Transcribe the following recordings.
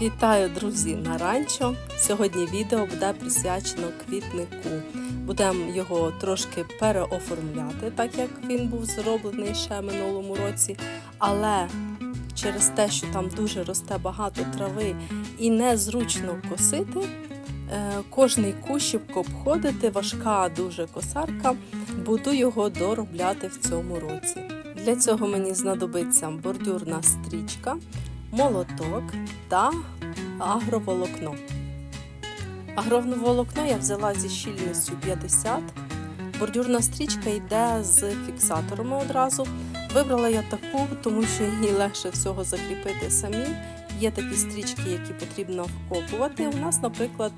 Вітаю, друзі, на ранчо. Сьогодні відео буде присвячено квітнику. Будемо його трошки переоформляти, так як він був зроблений ще минулому році. Але через те, що там дуже росте багато трави і незручно косити, е, кожний кущик обходити, важка дуже косарка, буду його доробляти в цьому році. Для цього мені знадобиться бордюрна стрічка, молоток та агроволокно. Агроволокно я взяла зі щільністю 50. Бордюрна стрічка йде з фіксаторами одразу. Вибрала я таку, тому що її легше всього закріпити самі. Є такі стрічки, які потрібно вкопувати. У нас, наприклад,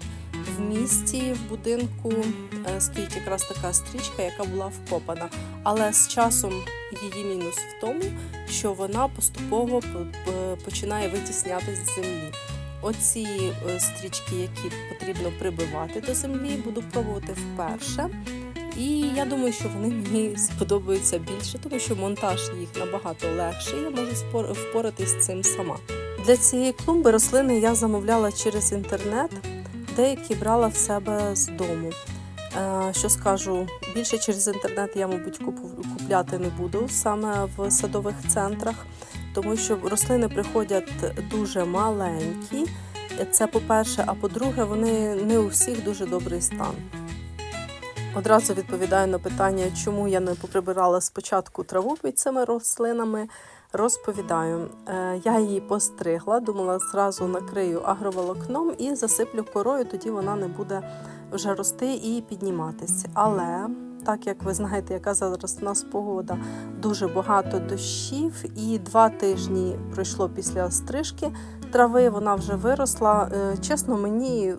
в місті, в будинку е, стоїть якраз така стрічка, яка була вкопана. Але з часом її мінус в тому, що вона поступово починає витіснятися з землі. Оці е, стрічки, які потрібно прибивати до землі, буду пробувати вперше. І я думаю, що вони мені сподобаються більше, тому що монтаж їх набагато легший. Я можу впоратись з цим сама. Для цієї клумби рослини я замовляла через інтернет, деякі брала в себе з дому. Е, Що скажу, більше через інтернет я, мабуть, купляти не буду саме в садових центрах, тому що рослини приходять дуже маленькі. Це по-перше, а по-друге, вони не у всіх дуже добрий стан. Одразу відповідаю на питання, чому я не поприбирала спочатку траву під цими рослинами. Розповідаю, Е, я її постригла, думала, зразу накрию агроволокном і засиплю корою, тоді вона не буде вже рости і підніматися. Але так як ви знаєте, яка зараз у нас погода, дуже багато дощів, і два тижні пройшло після стрижки трави, вона вже виросла. Е, Чесно, мені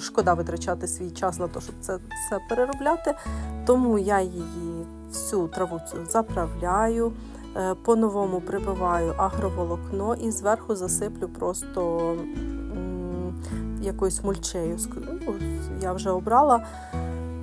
шкода витрачати свій час на те, щоб це все переробляти. Тому я її всю траву цю заправляю, по-новому прибиваю агроволокно і зверху засиплю просто якоюсь мульчею. Ну, Я вже обрала.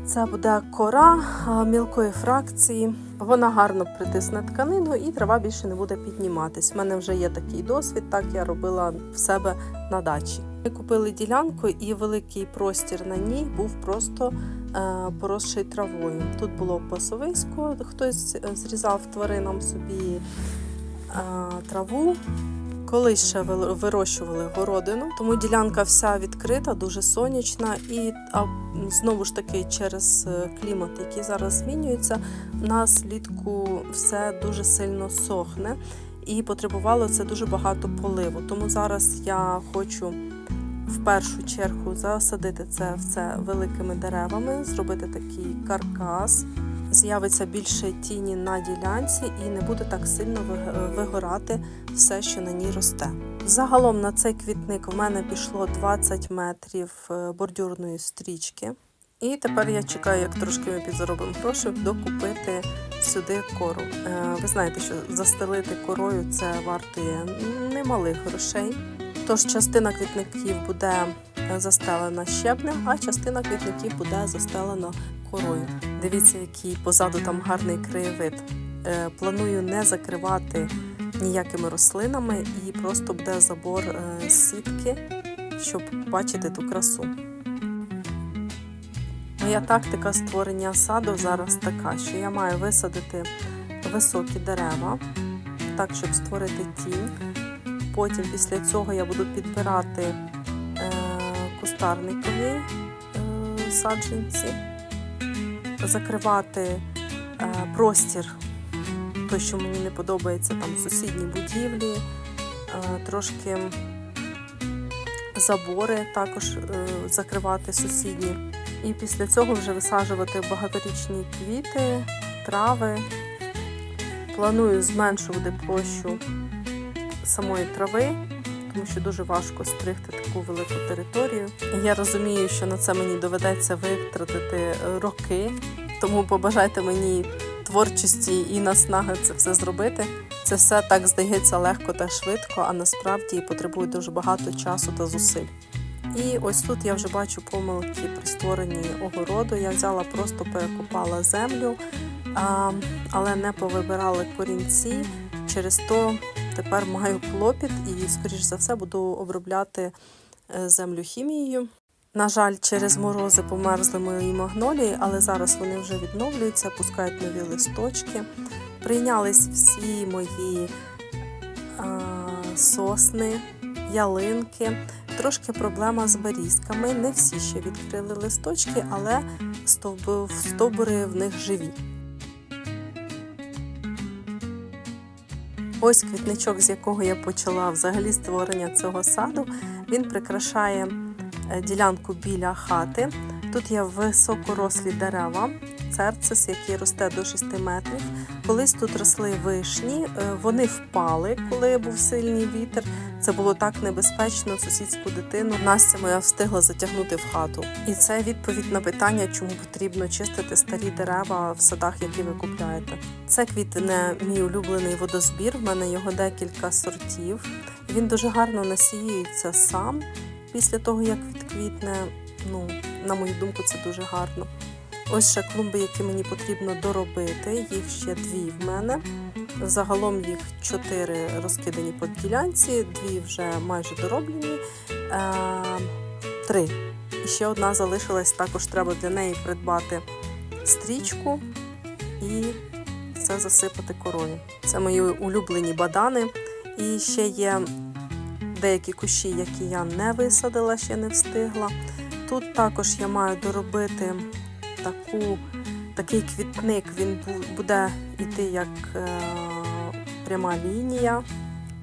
Це буде кора мілкої фракції. Вона гарно притисне тканину і трава більше не буде підніматись. У мене вже є такий досвід, так я робила в себе на дачі. Ми купили ділянку, і великий простір на ній був просто е, поросший травою. Тут було пасовисько, хтось зрізав тваринам собі е, траву. Колись ще вирощували городину, тому ділянка вся відкрита, дуже сонячна, і а, знову ж таки через е, клімат, який зараз змінюється, у нас влітку все дуже сильно сохне і потребувало це дуже багато поливу. Тому зараз я хочу в першу чергу засадити це все великими деревами, зробити такий каркас. З'явиться більше тіні на ділянці і не буде так сильно вигорати все, що на ній росте. Загалом на цей квітник в мене пішло 20 метрів е, бордюрної стрічки. І тепер я чекаю, як трошки ми підзаробимо грошей, докупити сюди кору. Е, Ви знаєте, що застелити корою це вартує немалих грошей. Тож частина квітників буде застелена щебнем, а частина квітників буде застелена корою. Дивіться, який позаду там гарний краєвид. Е, Планую не закривати ніякими рослинами і просто буде забор е, сітки, щоб бачити ту красу. Моя тактика створення саду зараз така, що я маю висадити високі дерева, так, щоб створити тінь. Потім після цього я буду підбирати е, кустарникові е, саджанці, закривати е, простір, той, що мені не подобається, там сусідні будівлі, трошки забори також закривати сусідні. І після цього вже висаджувати багаторічні квіти, трави. Планую зменшувати площу самої трави, тому що дуже важко стригти таку велику територію. Я розумію, що на це мені доведеться витратити е, роки, тому побажайте мені творчості і наснаги це все зробити. Це все так здається легко та швидко, а насправді потребує дуже багато часу та зусиль. І ось тут я вже бачу помилки при створенні огороду. Я взяла, просто перекопала землю, але не повибирали корінці. Через то тепер маю клопіт і, скоріш за все, буду обробляти е, землю хімією. На жаль, через морози померзли мої магнолії, але зараз вони вже відновлюються, пускають нові листочки. Прийнялись всі мої а, сосни, ялинки. Трошки проблема з берізками. Не всі ще відкрили листочки, але стовбу- стовбури в них живі. Ось квітничок, з якого я почала взагалі створення цього саду. Він прикрашає е, ділянку біля хати. Тут є високорослі дерева, церцис, який росте до 6 метрів. Колись тут росли вишні, е, вони впали, коли був сильний вітер. Це було так небезпечно. Сусідську дитину Настя моя встигла затягнути в хату. І це відповідь на питання, чому потрібно чистити старі дерева в садах, які ви купляєте. Це квітне мій улюблений водозбір. В мене його декілька сортів. Він дуже гарно насіюється сам після того, як відквітне. Ну, на мою думку, це дуже гарно. Ось ще клумби, які мені потрібно доробити. Їх ще дві в мене. Загалом їх чотири розкидані по ділянці, дві вже майже дороблені. Е, три. І ще одна залишилась. Також треба для неї придбати стрічку і все засипати корою. Це мої улюблені бадани. І ще є деякі кущі, які я не висадила, ще не встигла. Тут також я маю доробити таку, такий квітник. Він буде йти як е, пряма лінія.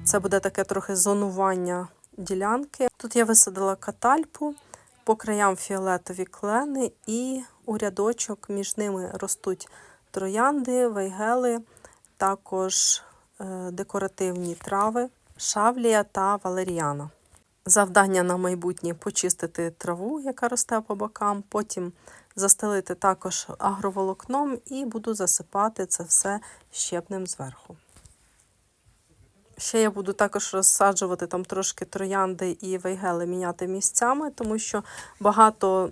Це буде таке трохи зонування ділянки. Тут я висадила катальпу, по краям фіолетові клени, і у рядочок між ними ростуть троянди, вейгели, також е, декоративні трави, шавлія та валеріана. Завдання на майбутнє почистити траву, яка росте по бокам, потім застелити також агроволокном і буду засипати це все щебнем зверху. Ще я буду також розсаджувати там трошки троянди і вейгели міняти місцями, тому що багато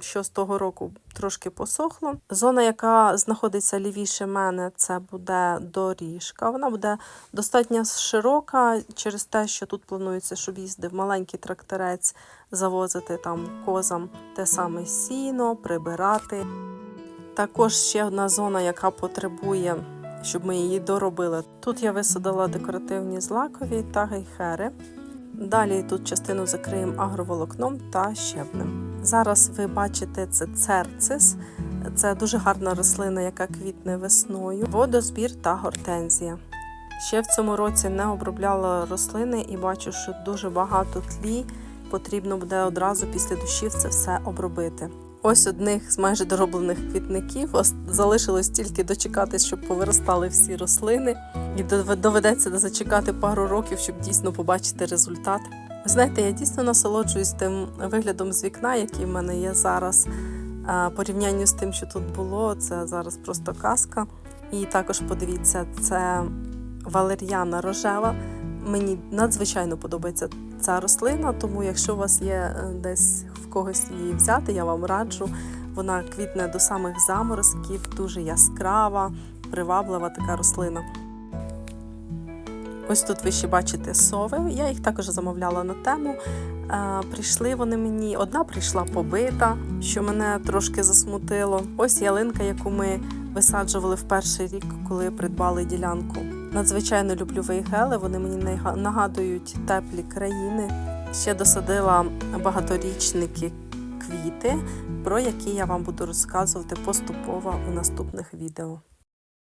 що з того року трошки посохло. Зона, яка знаходиться лівіше мене, це буде доріжка. Вона буде достатньо широка через те, що тут планується, щоб їздив маленький тракторець, завозити там козам те саме сіно, прибирати. Також ще одна зона, яка потребує, щоб ми її доробили. Тут я висадила декоративні злакові та гейхери. Далі тут частину закриємо агроволокном та щебнем. Зараз ви бачите це церцис. Це дуже гарна рослина, яка квітне весною, водозбір та гортензія. Ще в цьому році не обробляла рослини і бачу, що дуже багато тлі. Потрібно буде одразу після дощів це все обробити. Ось одних з майже дороблених квітників. Залишилось тільки дочекатись, щоб повиростали всі рослини. І доведеться зачекати пару років, щоб дійсно побачити результат. Знаєте, я дійсно насолоджуюсь тим виглядом з вікна, який в мене є зараз. Порівнянню з тим, що тут було, це зараз просто казка. І також подивіться, це валер'яна рожева. Мені надзвичайно подобається ця рослина, тому якщо у вас є е, десь в когось її взяти, я вам раджу. Вона квітне до самих заморозків, дуже яскрава, приваблива така рослина. Ось тут ви ще бачите сови. Я їх також замовляла на тему. Е, Прийшли вони мені. Одна прийшла побита, що мене трошки засмутило. Ось ялинка, яку ми висаджували в перший рік, коли придбали ділянку. Надзвичайно люблю вейгели, вони мені нагадують теплі країни. Ще досадила багаторічники квіти, про які я вам буду розказувати поступово у наступних відео.